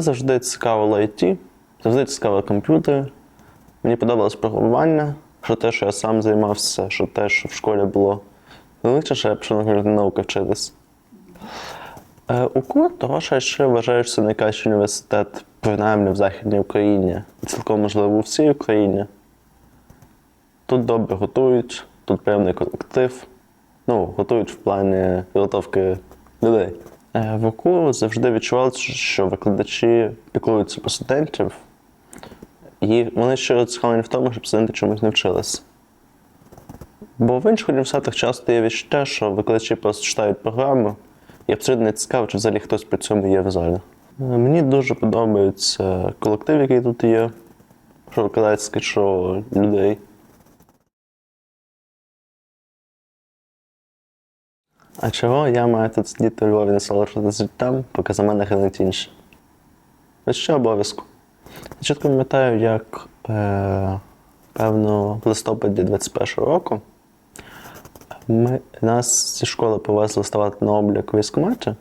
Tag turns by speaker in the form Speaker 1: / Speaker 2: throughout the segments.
Speaker 1: Мене завжди цікавило IT, завжди цікавили комп'ютери. Мені подобалось програмування, що те, що я сам займався, що те, що в школі було. Величе, що я пішов на науки вчитись. Е, УКУ, того, що я ще вважаю, що це найкращий університет, принаймні в Західній Україні, цілком можливо у всій Україні. Тут добре готують, тут певний колектив. Ну, готують в плані підготовки людей. Е, В УКУ завжди відчувалося, що викладачі піклуються про студентів, і вони щиро цікавлені в тому, щоб студенти чомусь навчилися. Бо в інших університетах часто є відчуття, що викладачі просто читають програму, і абсолютно не цікаво, чи взагалі хтось при цьому є в залі. Е, Мені дуже подобається колектив, який тут є, що викладацький, що людей. А чого я маю тут сидіти у Львові насолоджуватися життям, поки за мене гинуть інші? Ось що обов'язку. Я чітко пам'ятаю, як е, певно в листопаді 21-го року ми, нас зі школи повезли ставати на облік військкоматі.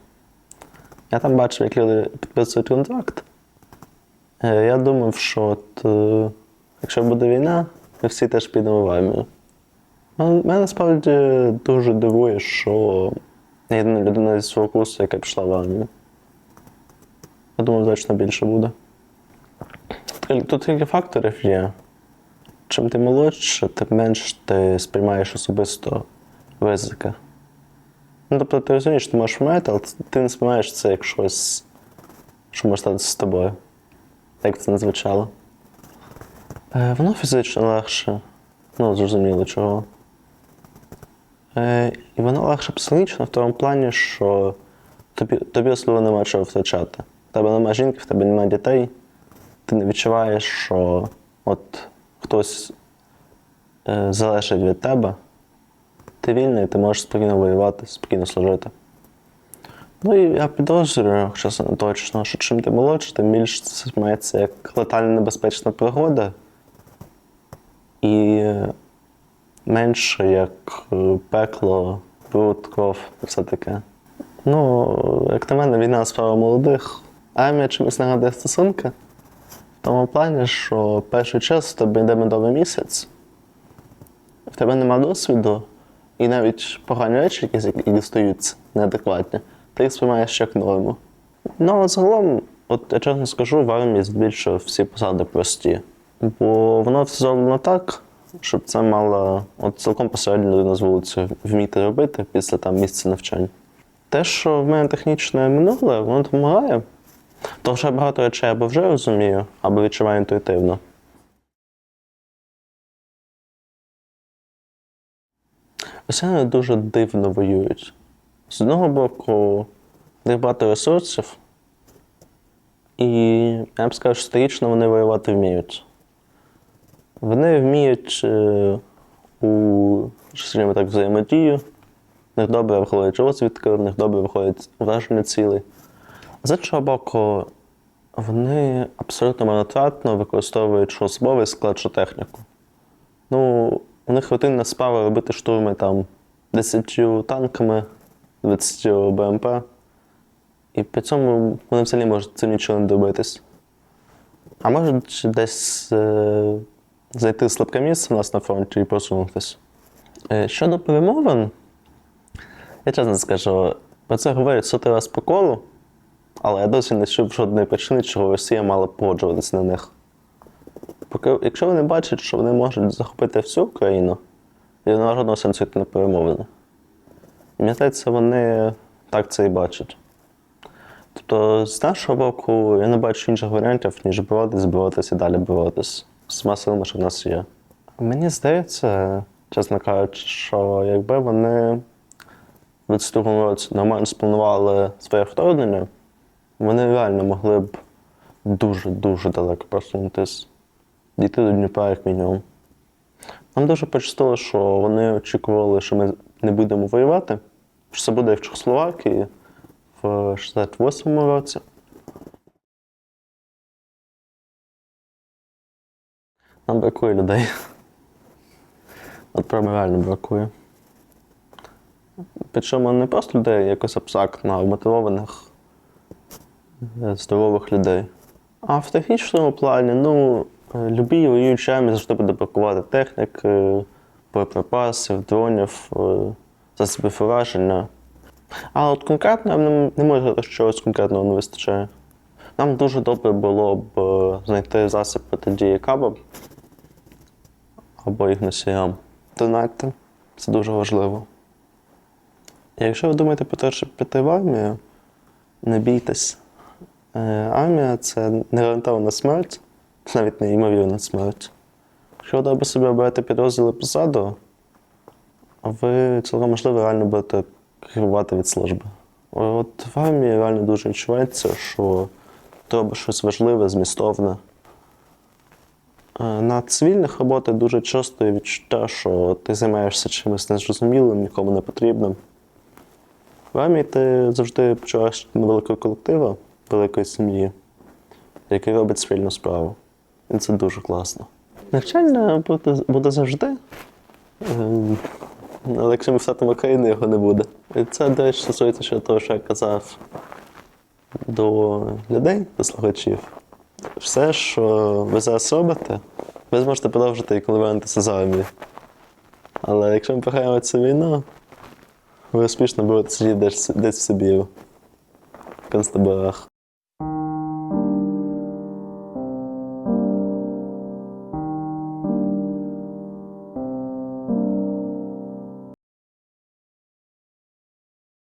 Speaker 1: Я там бачив, як люди підписують контракт. Е, я думав, що от, е, якщо буде війна, ми всі теж підемо в армію. Ну, Мене насправді дуже дивує, що єдина людина зі свого курсу, яка пішла в армію. Я думаю, значно більше буде. Тут- кілька факторів є. Чим ти молодше, тим менш ти сприймаєш особисто ризики. Ну, тобто ти розумієш, ти можеш вмерти, але ти не сприймаєш це як щось, що може статися з тобою. Як це не звучало. Е, воно фізично легше. Ну, зрозуміло чого. Е, і воно легше психологічно в тому плані, що тобі, тобі особливо нема чого втрачати. В тебе немає жінки, в тебе немає дітей. Ти не відчуваєш, що от хтось е, залежить від тебе. Ти вільний, ти можеш спокійно воювати, спокійно служити. Ну і я підозрюю, не точно, що чим ти молодший, тим більше це мається як летально небезпечна пригода. І менше як е, пекло, бруд, кров все таке. Ну, як на мене, війна справа молодих. Армія чимось нагадує стосунки. В тому плані, що перший час в тебе йде медовий місяць, в тебе нема досвіду, і навіть погані речі, які, які стаються неадекватні, ти їх сприймаєш як норму. Ну, загалом, от я чесно скажу, в армії здебільшого всі посади прості. Бо воно все зроблено так, щоб це мала от цілком посередньо людина з вулиці вміти робити після там місця навчання. Те, що в мене технічне минуле, воно допомагає. Тому що я багато речей або вже розумію, або відчуваю інтуїтивно. Росіяни дуже дивно воюють. З одного боку, них багато ресурсів, і я б сказав, що стратегічно вони воювати вміють. Вони вміють е, у скажімо так, взаємодію, в них добре виходить розвідка, в них добре виходить враження цілей. З іншого боку, вони абсолютно марнотратно використовують що особовий склад, що техніку. Ну, у них рутинна справа робити штурми там 10 танками, 20 БМП. І при цьому вони взагалі можуть цим нічого не добитись. А можуть десь е, зайти слабке місце у нас на фронті і просунутися. Е, щодо перемовин, я чесно скажу, про це говорять сотий раз по колу, але я досі не чув жодної причини, чого Росія мала погоджуватися на них. Поки, якщо вони бачать, що вони можуть захопити всю Україну, і немає жодного сенсу йти на перемовини. І мені здається, вони так це і бачать. Тобто, з нашого боку, я не бачу інших варіантів, ніж боротись, боротися і далі боротись всіма силами, що в нас є. Мені здається, чесно кажучи, що якби вони в 22 році нормально спланували своє вторгнення, вони реально могли б дуже-дуже далеко просунутись, дійти до Дніпра як мінімум. Нам дуже пощастило, що вони очікували, що ми не будемо воювати, що це буде як в Чехословакії в 68-му році. Нам бракує людей. От прямо реально бракує. Причому не просто людей якось абстрактно, а мотивованих е, здорових людей. А в технічному плані, ну, е, любій воюючій армії завжди буде бракувати техніки, боєприпасів, дронів, е, засобів ураження. Але от конкретно я не, не можу сказати, що чогось конкретного не вистачає. Нам дуже добре було б е, знайти засіб протидії кабам або їх носіям. Донатьте, це дуже важливо. Якщо ви думаєте про те, щоб піти в армію, не бійтесь. Е, Армія це не гарантована смерть, навіть не ймовірна смерть. Якщо ви добре собі оберете підрозділи позаду, ви цілком можливо реально будете керувати від служби. От в армії реально дуже відчувається, що ти робиш щось важливе, змістовне. Е, На цивільних роботах дуже часто є відчуття, що ти займаєшся чимось незрозумілим, нікому не потрібним. В армії ти завжди почуваєш невеликого колективу, великої сім'ї, який робить спільну справу. І це дуже класно. Навчання буде, буде завжди. Ем, Але якщо ми встатимо країни, його не буде. І це, до речі, стосується ще того, що я казав до людей, до слухачів. Все, що ви зараз робите, ви зможете продовжити коли ви антисезамі. Але якщо ми програємо цю війну, ви успішно будете сидіти десь, в Сибіру, в концтаборах.